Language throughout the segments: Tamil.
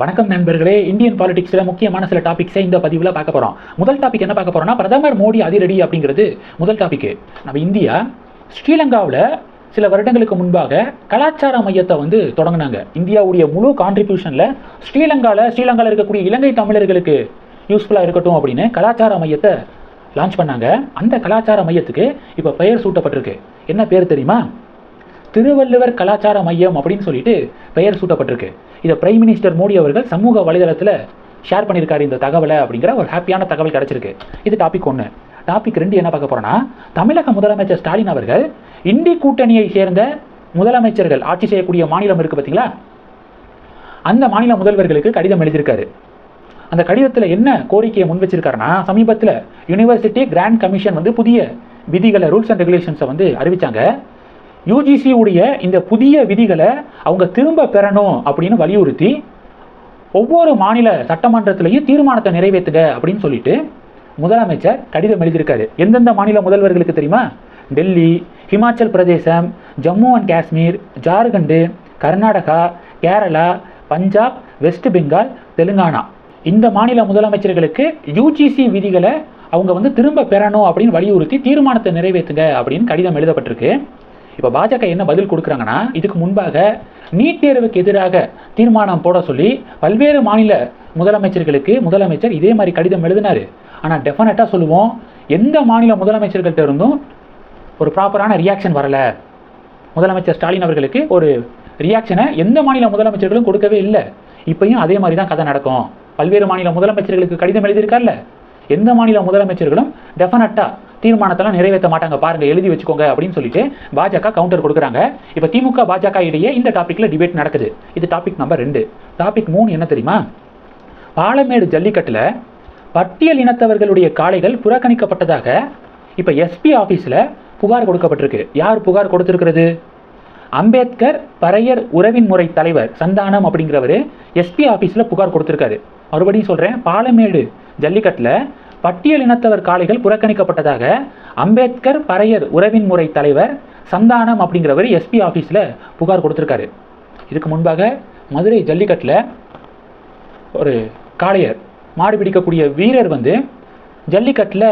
வணக்கம் நண்பர்களே இந்தியன் பாலிடிக்ஸில் முக்கியமான சில டாபிக்ஸை இந்த பதிவில் பார்க்க போகிறோம் முதல் டாபிக் என்ன பார்க்க போகிறோம்னா பிரதமர் மோடி அதிரடி அப்படிங்கிறது முதல் டாபிக் நம்ம இந்தியா ஸ்ரீலங்காவில் சில வருடங்களுக்கு முன்பாக கலாச்சார மையத்தை வந்து தொடங்கினாங்க. இந்தியாவுடைய முழு கான்ட்ரிபியூஷனில் ஸ்ரீலங்காவில் ஸ்ரீலங்காவில் இருக்கக்கூடிய இலங்கை தமிழர்களுக்கு யூஸ்ஃபுல்லாக இருக்கட்டும் அப்படின்னு கலாச்சார மையத்தை லான்ச் பண்ணாங்க. அந்த கலாச்சார மையத்துக்கு இப்போ பெயர் சூட்டப்பட்டிருக்கு. என்ன பேர் தெரியுமா? திருவள்ளுவர் கலாச்சார மையம் அப்படின்னு சொல்லிட்டு பெயர் சூட்டப்பட்டிருக்கு. இதை பிரைம் மினிஸ்டர் மோடி அவர்கள் சமூக வலைதளத்தில் ஷேர் பண்ணியிருக்காரு இந்த தகவலை அப்படிங்கிற ஒரு ஹாப்பியான தகவல் கிடச்சிருக்கு. இது டாபிக் ஒன்று டாபிக் ரெண்டு என்ன பார்க்க போகிறோன்னா தமிழக முதலமைச்சர் ஸ்டாலின் அவர்கள் இந்தி கூட்டணியை சேர்ந்த முதலமைச்சர்கள் ஆட்சி செய்யக்கூடிய மாநிலம் இருக்குது பார்த்தீங்களா அந்த மாநில முதல்வர்களுக்கு கடிதம் எழுதியிருக்காரு. அந்த கடிதத்தில் என்ன கோரிக்கையை முன் வச்சிருக்காருன்னா சமீபத்தில் யுனிவர்சிட்டி கிராண்ட் கமிஷன் வந்து புதிய விதிகளை ரூல்ஸ் அண்ட் ரெகுலேஷன்ஸை வந்து அறிவித்தாங்க யூஜிசி உடைய இந்த புதிய விதிகளை அவங்க திரும்ப பெறணும் அப்படின்னு வலியுறுத்தி ஒவ்வொரு மாநில சட்டமன்றத்திலையும் தீர்மானத்தை நிறைவேற்றுக அப்படின்னு சொல்லிட்டு முதலமைச்சர் கடிதம் எழுதியிருக்காரு. எந்தெந்த மாநில முதல்வர்களுக்கு தெரியுமா? டெல்லி ஹிமாச்சல் பிரதேசம் ஜம்மு அண்ட் காஷ்மீர் ஜார்க்கண்டு கர்நாடகா கேரளா பஞ்சாப் வெஸ்ட் பெங்கால் தெலுங்கானா. இந்த மாநில முதலமைச்சர்களுக்கு யூஜிசி விதிகளை அவங்க வந்து திரும்ப பெறணும் அப்படின்னு வலியுறுத்தி தீர்மானத்தை நிறைவேற்றுங்க அப்படின்னு கடிதம் எழுதப்பட்டிருக்கு. இப்போ பாஜக என்ன பதில் கொடுக்குறாங்கன்னா இதுக்கு முன்பாக நீட் தேர்வுக்கு எதிராக தீர்மானம் போட சொல்லி பல்வேறு மாநில முதலமைச்சர்களுக்கு முதலமைச்சர் இதே மாதிரி கடிதம் எழுதினாரு. ஆனால் டெஃபினட்டாக சொல்லுவோம் எந்த மாநில முதலமைச்சர்கள்ட்ட இருந்தும் ஒரு ப்ராப்பரான ரியாக்ஷன் வரலை. முதலமைச்சர் ஸ்டாலின் அவர்களுக்கு ஒரு ரியாக்ஷனை எந்த மாநில முதலமைச்சர்களும் கொடுக்கவே இல்லை. இப்பையும் அதே மாதிரி தான் கதை நடக்கும். பல்வேறு மாநில முதலமைச்சர்களுக்கு கடிதம் எழுதியிருக்கார்ல எந்த மாநில முதலமைச்சர்களும் டெஃபினட்டாக தீர்மானத்தெல்லாம் நிறைவேற்ற மாட்டாங்க. பாருங்க எழுதி வச்சுக்கோங்க அப்படின்னு சொல்லிட்டு பாஜக கவுண்டர் கொடுக்குறாங்க. இப்போ திமுக பாஜக இடையே இந்த டாபிக்ல டிபேட் நடக்குது. இது டாபிக் நம்பர் ரெண்டு. டாபிக் மூணு என்ன தெரியுமா? பாலமேடு ஜல்லிக்கட்டில் பட்டியல் இனத்தவர்களுடைய காளைகள் புறக்கணிக்கப்பட்டதாக இப்போ எஸ்பி ஆஃபீஸில் புகார் கொடுக்கப்பட்டிருக்கு. யார் புகார் கொடுத்திருக்கிறது? அம்பேத்கர் பறையர் உறவின் முறை தலைவர் சந்தானம் அப்படிங்கிறவர் எஸ்பி ஆஃபீஸில் புகார் கொடுத்துருக்காரு. மறுபடியும் சொல்கிறேன் பாலமேடு ஜல்லிக்கட்டில் பட்டியல் இனத்தவர் காளைகள் புறக்கணிக்கப்பட்டதாக அம்பேத்கர் பறையர் உறவின் முறை தலைவர் சந்தானம் அப்படிங்கிறவர் எஸ்பி ஆஃபீஸில் புகார் கொடுத்துருக்காரு. இதுக்கு முன்பாக மதுரை ஜல்லிக்கட்டில் ஒரு காளையர் மாடு பிடிக்கக்கூடிய வீரர் வந்து ஜல்லிக்கட்டில்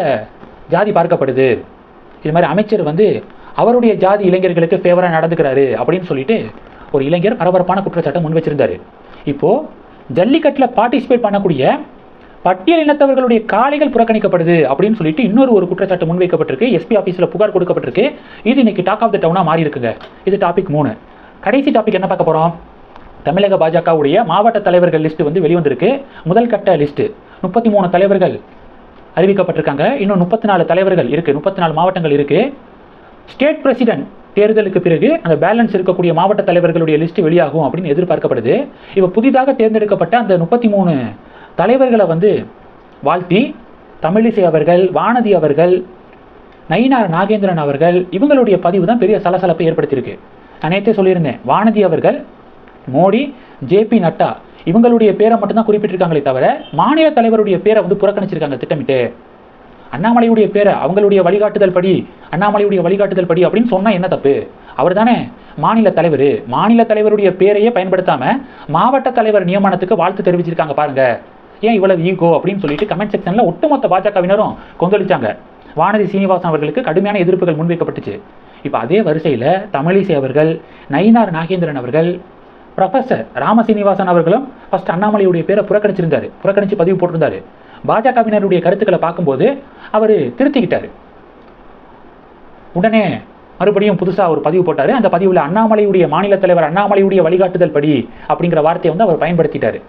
ஜாதி பார்க்கப்படுது. இது மாதிரி அமைச்சர் வந்து அவருடைய ஜாதி இளைஞர்களுக்கு ஃபேவராக நடந்துக்கிறாரு அப்படின்னு சொல்லிட்டு ஒரு இளைஞர் பரபரப்பான குற்றச்சாட்டை முன் வச்சிருந்தாரு. இப்போது ஜல்லிக்கட்டில் பார்ட்டிசிபேட் பண்ணக்கூடிய பட்டியல் இனத்தவர்களுடைய காளைகள் புறக்கணிக்கப்படுது அப்படின்னு சொல்லிட்டு இன்னொரு ஒரு குற்றச்சாட்டு முன்வைக்கப்பட்டிருக்கு. எஸ்பி ஆஃபீஸில் புகார் கொடுக்கப்பட்டிருக்கு. இது இன்னைக்கு டாக் ஆஃப் த டவுனாக மாறி இருக்குங்க இது டாபிக் மூணு. கடைசி டாபிக் என்ன பார்க்க போகிறோம் தமிழக பாஜகவுடைய மாவட்ட தலைவர்கள் லிஸ்ட் வந்து வெளிவந்திருக்கு. முதல் கட்ட லிஸ்ட்டு முப்பத்தி மூணு தலைவர்கள் அறிவிக்கப்பட்டிருக்காங்க. இன்னும் முப்பத்தி நாலு தலைவர்கள் இருக்குது முப்பத்தி நாலு மாவட்டங்கள் இருக்குது ஸ்டேட் பிரசிடென்ட் தேர்தலுக்கு பிறகு அந்த பேலன்ஸ் இருக்கக்கூடிய மாவட்ட தலைவர்களுடைய லிஸ்ட் வெளியாகும் அப்படின்னு எதிர்பார்க்கப்படுது. இப்போ புதிதாக தேர்ந்தெடுக்கப்பட்ட அந்த முப்பத்தி மூணு தலைவர்களை வந்து வாழ்த்தி தமிழிசை அவர்கள் வானதி அவர்கள் நயினார் நாகேந்திரன் அவர்கள் இவங்களுடைய பதிவு தான் பெரிய சலசலப்பை ஏற்படுத்தியிருக்கு. நான் நேற்றே சொல்லியிருந்தேன் வானதி அவர்கள் மோடி ஜேபி நட்டா இவங்களுடைய பேரை மட்டும்தான் குறிப்பிட்டிருக்காங்களே தவிர மாநில தலைவருடைய பேரை வந்து புறக்கணிச்சிருக்காங்க திட்டமிட்டு. அண்ணாமலையுடைய பேரை அவங்களுடைய வழிகாட்டுதல் படி அண்ணாமலையுடைய வழிகாட்டுதல் படி அப்படின்னு சொன்னால் என்ன தப்பு? அவர் தானே மாநில தலைவர். மாநில தலைவருடைய பேரையே பயன்படுத்தாமல் மாவட்ட தலைவர் நியமனத்துக்கு வாழ்த்து தெரிவிச்சிருக்காங்க பாருங்கள் ஏன் இவ்வளவு ஈகோ அப்படின்னு சொல்லிட்டு கமெண்ட் செக்ஷனில் ஒட்டுமொத்த பாஜகவினரும் கொந்தளிச்சாங்க. வானதி சீனிவாசன் அவர்களுக்கு கடுமையான எதிர்ப்புகள் முன்வைக்கப்பட்டுச்சு. இப்போ அதே வரிசையில் தமிழிசை அவர்கள் நயினார் நாகேந்திரன் அவர்கள் ப்ரொஃபசர் ராமசீனிவாசன் அவர்களும் ஃபர்ஸ்ட் அண்ணாமலையுடைய பேரை புறக்கணிச்சிருந்தார். புறக்கணிச்சு பதிவு போட்டிருந்தாரு. பாஜகவினருடைய கருத்துக்களை பார்க்கும்போது அவர் திருத்திக்கிட்டாரு. உடனே மறுபடியும் புதுசாக ஒரு பதிவு போட்டார். அந்த பதிவில் அண்ணாமலையுடைய மாநில தலைவர் அண்ணாமலையுடைய வழிகாட்டுதல் படி அப்படிங்கிற வார்த்தையை வந்து அவர் பயன்படுத்திட்டார்.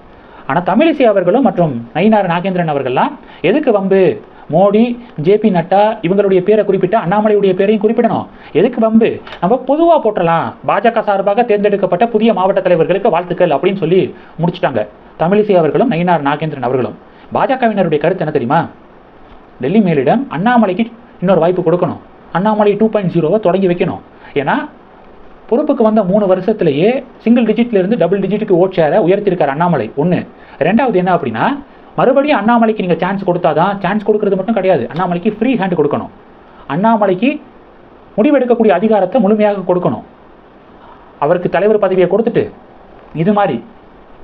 ஆனால் தமிழிசை அவர்களும் மற்றும் நயினார் நாகேந்திரன் அவர்கள்லாம் எதுக்கு வம்பு? மோடி ஜேபி நட்டா இவங்களுடைய பேரை குறிப்பிட்டு அண்ணாமலையுடைய பேரையும் குறிப்பிடணும். எதுக்கு வம்பு? நம்ம பொதுவாக போட்டலாம் பாஜக சார்பாக தேர்ந்தெடுக்கப்பட்ட புதிய மாவட்ட தலைவர்களுக்கு வாழ்த்துக்கள் அப்படின்னு சொல்லி முடிச்சிட்டாங்க. தமிழிசை அவர்களும் நயினார் நாகேந்திரன் அவர்களும். பாஜகவினருடைய கருத்து என்ன தெரியுமா? டெல்லி மேலிடம் அண்ணாமலைக்கு இன்னொரு வாய்ப்பு கொடுக்கணும். அண்ணாமலை டூ பாயிண்ட் ஜீரோவை தொடங்கி வைக்கணும். ஏன்னா பொறுப்புக்கு வந்த மூணு வருஷத்துலேயே சிங்கிள் டிஜிட்லேருந்து டபுள் டிஜிட்டுக்கு ஓட் ஷேரை உயர்த்திருக்கார் அண்ணாமலை. ஒன்று ரெண்டாவது என்ன அப்படின்னா மறுபடியும் அண்ணாமலைக்கு நீங்கள் சான்ஸ் கொடுத்தாதான் சான்ஸ் கொடுக்கறது மட்டும் கிடையாது. அண்ணாமலைக்கு ஃப்ரீ ஹேண்ட் கொடுக்கணும். அண்ணாமலைக்கு முடிவெடுக்கக்கூடிய அதிகாரத்தை முழுமையாக கொடுக்கணும். அவருக்கு தலைவர் பதவியை கொடுத்துட்டு இது மாதிரி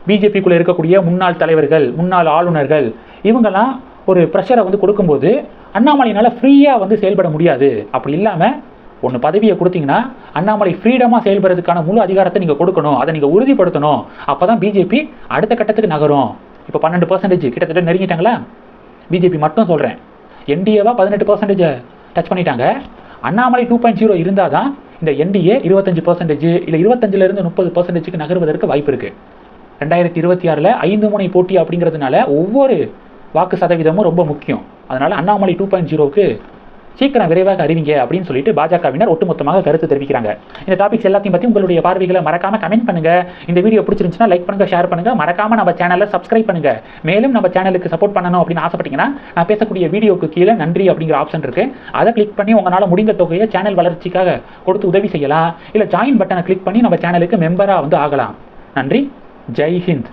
பிஜேபிக்குள்ளே இருக்கக்கூடிய முன்னாள் தலைவர்கள் முன்னாள் ஆளுநர்கள் இவங்கெல்லாம் ஒரு ப்ரெஷரை வந்து கொடுக்கும்போது அண்ணாமலையினால் ஃப்ரீயாக வந்து செயல்பட முடியாது. அப்படி இல்லாமல் ஒன்று பதவியை கொடுத்தீங்கன்னா அண்ணாமலை ஃப்ரீடமாக செயல்படுறதுக்கான முழு அதிகாரத்தை நீங்கள் கொடுக்கணும். அதை நீங்கள் உறுதிப்படுத்தணும். அப்போ தான் பிஜேபி அடுத்த கட்டத்துக்கு நகரும். இப்போ பன்னெண்டு பர்சன்டேஜ் கிட்டத்தட்ட நெருங்கிட்டாங்களா? பிஜேபி மட்டும் சொல்கிறேன் என்டிஏவா பதினெட்டு பர்சன்டேஜை டச் பண்ணிட்டாங்க. அண்ணாமலை டூ பாயிண்ட் ஜீரோ இருந்தால் தான் இந்த என்டிஏ இருபத்தஞ்சு பர்சன்டேஜ் இல்லை இருபத்தஞ்சிலிருந்து முப்பது பர்சன்டேஜுக்கு நகர்வதற்கு வாய்ப்பு இருக்குது ரெண்டாயிரத்தி இருபத்தி ஆறில் ஐந்து முனை போட்டி அப்படிங்கிறதுனால ஒவ்வொரு வாக்கு சதவீதமும் ரொம்ப முக்கியம். அதனால் அண்ணாமலை டூ பாயிண்ட் ஜீரோவுக்கு சீக்கிரம் விரைவாக அறிவிங்க அப்படின்னு சொல்லிட்டு பாஜகவினர் ஒட்டுமொத்தமாக கருத்து தெரிவிக்கிறாங்க. இந்த டாபிக்ஸ் எல்லாத்தையும் பற்றி உங்களுடைய பார்வைகளை மறக்காம கமெண்ட் பண்ணுங்க. இந்த வீடியோ பிடிச்சிருந்துச்சுன்னா லைக் பண்ணுங்க ஷேர் பண்ணுங்க. மறக்காம நம்ம சேனலை சப்ஸ்கிரைப் பண்ணுங்க. மேலும் நம்ம சேனலுக்கு சப்போர்ட் பண்ணணும் அப்படின்னு ஆசைப்பட்டீங்கன்னா நான் பேசக்கூடிய வீடியோக்கு கீழே நன்றி அப்படிங்கிற ஆப்ஷன் இருக்கு. அதை கிளிக் பண்ணி உங்களால் முடிந்த தொகையை சேனல் வளர்ச்சிக்காக கொடுத்து உதவி செய்யலாம். இல்லை ஜாயின் பட்டனை கிளிக் பண்ணி நம்ம சேனலுக்கு மெம்பராக வந்து ஆகலாம். நன்றி. ஜெய் ஹிந்த்.